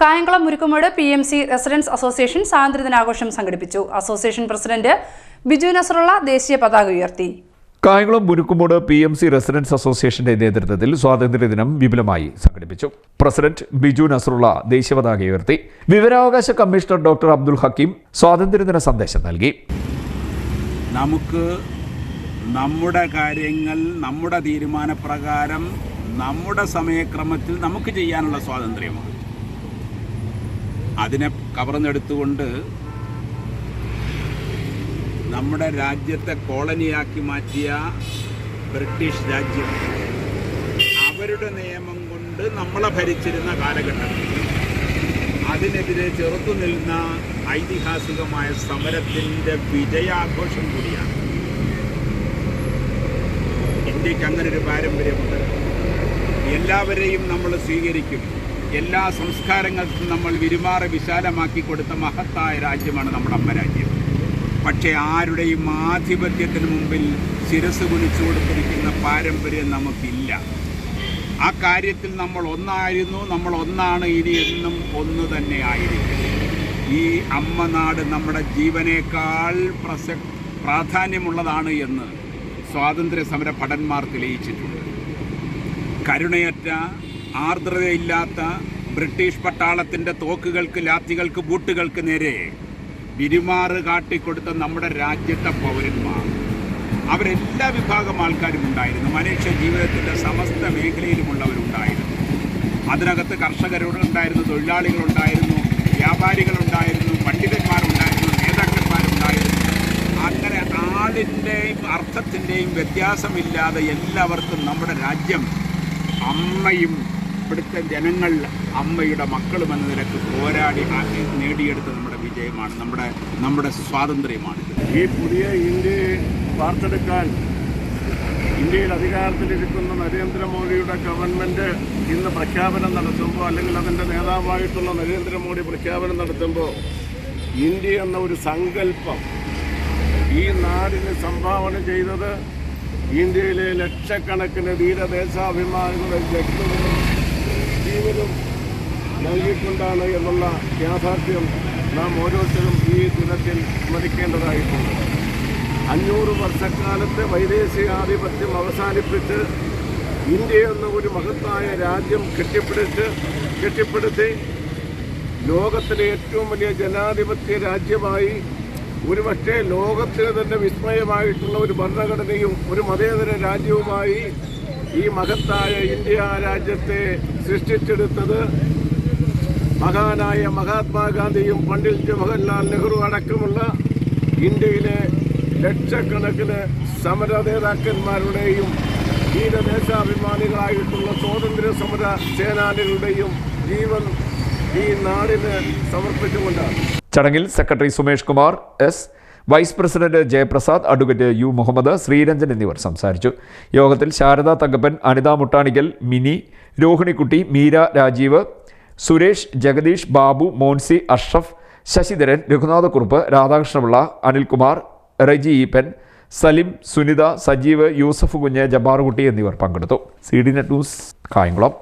Kayamkulam Murukkumodu P M C residence association സ്വാതന്ത്ര്യദിനാഘോഷം സംഘടിപ്പിച്ചു. Association president Biju Nasarulla ദേശീയ പതാക ഉയർത്തി. Kayamkulam Murukkumodu P M C residence അസോസിയേഷന്റെ നേതൃത്വത്തിൽ സ്വാതന്ത്ര്യദിനം വിപുലമായി സംഘടിപ്പിച്ചു. പ്രസിഡന്റ് ബിജു നസറുള്ള ദേശീയ പതാക ഉയർത്തി. വിവരാവകാശ കമ്മീഷണർ ഡോക്ടർ അബ്ദുൽ ഹക്കീം സ്വാതന്ത്ര്യദിന സന്ദേശം നൽകി. നമുക്ക് നമ്മുടെ കാര്യങ്ങൾ നമ്മുടെ തീരുമാനപ്രകാരം നമ്മുടെ സമയക്രമത്തിൽ നമുക്ക് ചെയ്യാനുള്ള സ്വാതന്ത്ര്യമാണ്. അതിനെ കവർന്നെടുത്തുകൊണ്ട് നമ്മുടെ രാജ്യത്തെ കോളനിയാക്കി മാറ്റിയ ബ്രിട്ടീഷ് രാജ്യം അവരുടെ നിയമം കൊണ്ട് നമ്മളെ ഭരിച്ചിരുന്ന കാലഘട്ടം. അതിനെതിരെ ചെറുത്തു നിൽക്കുന്ന ഐതിഹാസികമായ സമരത്തിന്റെ വിജയാഘോഷം കൂടിയാണ്. ഇന്ത്യയ്ക്ക് അങ്ങനെ ഒരു പാരമ്പര്യമുണ്ട്. എല്ലാവരെയും നമ്മൾ സ്വീകരിക്കും. എല്ലാ സംസ്കാരങ്ങൾക്കും നമ്മൾ വിരുമാറി വിശാലമാക്കി കൊടുത്ത മഹത്തായ രാജ്യമാണ് നമ്മുടെ അമ്മ രാജ്യം. പക്ഷേ ആരുടെയും ആധിപത്യത്തിന് മുമ്പിൽ ശിരസ് കുനിച്ചു കൊടുത്തിരിക്കുന്ന പാരമ്പര്യം നമുക്കില്ല. ആ കാര്യത്തിൽ നമ്മൾ ഒന്നായിരുന്നു നമ്മൾ ഒന്നാണ് ഇനി എന്നും ഒന്ന് തന്നെ ആയിരിക്കും. ഈ അമ്മ നാട് നമ്മുടെ ജീവനേക്കാൾ പ്രസ പ്രാധാന്യമുള്ളതാണ് എന്ന് സ്വാതന്ത്ര്യ സമര ഭടന്മാർ തെളിയിച്ചിട്ടുണ്ട്. കരുണയറ്റ ആർദ്രതയില്ലാത്ത ബ്രിട്ടീഷ് പട്ടാളത്തിന്റെ തോക്കുകൾക്ക് ലാത്തികൾക്ക് ബൂട്ടുകൾക്ക് നേരെ പിരിമാറ് കാട്ടിക്കൊടുത്ത നമ്മുടെ രാജ്യത്തെ പൗരന്മാർ. അവരെല്ലാ വിഭാഗം ആൾക്കാരും ഉണ്ടായിരുന്നു. മനുഷ്യ ജീവിതത്തിന്റെ സമസ്ത മേഖലയിലുമുള്ളവരുണ്ടായിരുന്നു. അതിനകത്ത് കർഷകരുണ്ടായിരുന്നു തൊഴിലാളികളുണ്ടായിരുന്നു വ്യാപാരികളുണ്ടായിരുന്നു പണ്ഡിതന്മാരുണ്ടായിരുന്നു നേതാക്കന്മാരുണ്ടായിരുന്നു. അങ്ങനെ ആളിന്റെയും അർത്ഥത്തിന്റെയും വ്യത്യാസമില്ലാതെ എല്ലാവർക്കും നമ്മുടെ രാജ്യം അമ്മയും ഇവിടുത്തെ ജനങ്ങൾ അമ്മയുടെ മക്കളും എന്ന നിലയ്ക്ക് പോരാടി നേടിയെടുത്ത നമ്മുടെ വിജയമാണ് നമ്മുടെ നമ്മുടെ സ്വാതന്ത്ര്യമാണ്. ഈ പുതിയ ഇന്ത്യയെ വാർത്തെടുക്കാൻ ഇന്ത്യയിൽ അധികാരത്തിലിരിക്കുന്ന നരേന്ദ്രമോദിയുടെ ഗവൺമെന്റ് ഇന്ന് പ്രഖ്യാപനം നടത്തുമ്പോൾ അല്ലെങ്കിൽ അതിന്റെ നേതാവായിട്ടുള്ള നരേന്ദ്രമോദി പ്രഖ്യാപനം നടത്തുമ്പോൾ ഇന്ത്യ എന്ന ഒരു സങ്കല്പം ഈ നാടിന് സംഭാവന ചെയ്തത് ഇന്ത്യയിലെ ലക്ഷക്കണക്കിന് ധീരദേശാഭിമാനികളുടെ രക്തവും ജീവനും നൽകിക്കൊണ്ടാണ് എന്നുള്ള യാഥാർത്ഥ്യം നാം ഓരോരുത്തരും ഈ ദിനത്തിൽ സ്മരിക്കേണ്ടതായിട്ടുണ്ട്. അഞ്ഞൂറ് വർഷക്കാലത്തെ വൈദേശികാധിപത്യം അവസാനിപ്പിച്ച് ഇന്ത്യ എന്ന ഒരു മഹത്തായ രാജ്യം കെട്ടിപ്പിടിച്ച് കെട്ടിപ്പിടുത്തി ലോകത്തിലെ ഏറ്റവും വലിയ ജനാധിപത്യ രാജ്യമായി ഒരുപക്ഷെ ലോകത്തിന് തന്നെ വിസ്മയമായിട്ടുള്ള ഒരു ഭരണഘടനയും ഒരു മതേതര രാജ്യവുമായി ഈ മഹത്തായ ഇന്ത്യ രാജ്യത്തെ സൃഷ്ടിച്ചെടുത്തത് മഹാനായ മഹാത്മാഗാന്ധിയും പണ്ഡിറ്റ് ജവഹർലാൽ നെഹ്റു അടക്കമുള്ള ഇന്ത്യയിലെ ലക്ഷക്കണക്കിന് സമര നേതാക്കന്മാരുടെയും ധീരദേശാഭിമാനികളായിട്ടുള്ള സ്വാതന്ത്ര്യ സമര സേനാനികളുടെയും ജീവൻ ഈ നാടിന് സമർപ്പിച്ചുകൊണ്ടാണ് ചടങ്ങിൽ secretary Sumesh Kumar S. Vice president Jayaprasad advocate U Muhammad Sreeranjan എന്നിവർ സംസാരിച്ചു. യോഗത്തിൽ ശാരദ തങ്കപ്പൻ അനിത മുട്ടാണിക്കൽ മിനി രോഹിണിക്കുട്ടി മീര രാജീവ് സുരേഷ് ജഗദീഷ് ബാബു മോൻസി അഷ്റഫ് ശശിധരൻ രഘുനാഥക്കുറുപ്പ് രാധാകൃഷ്ണപിള്ള അനിൽകുമാർ റജി ഈപ്പൻ സലിം സുനിത സജീവ് യൂസഫ് കുഞ്ഞ് ജബ്ബാറുകുട്ടി എന്നിവർ പങ്കെടുത്തു. C D net news Kayamkulam.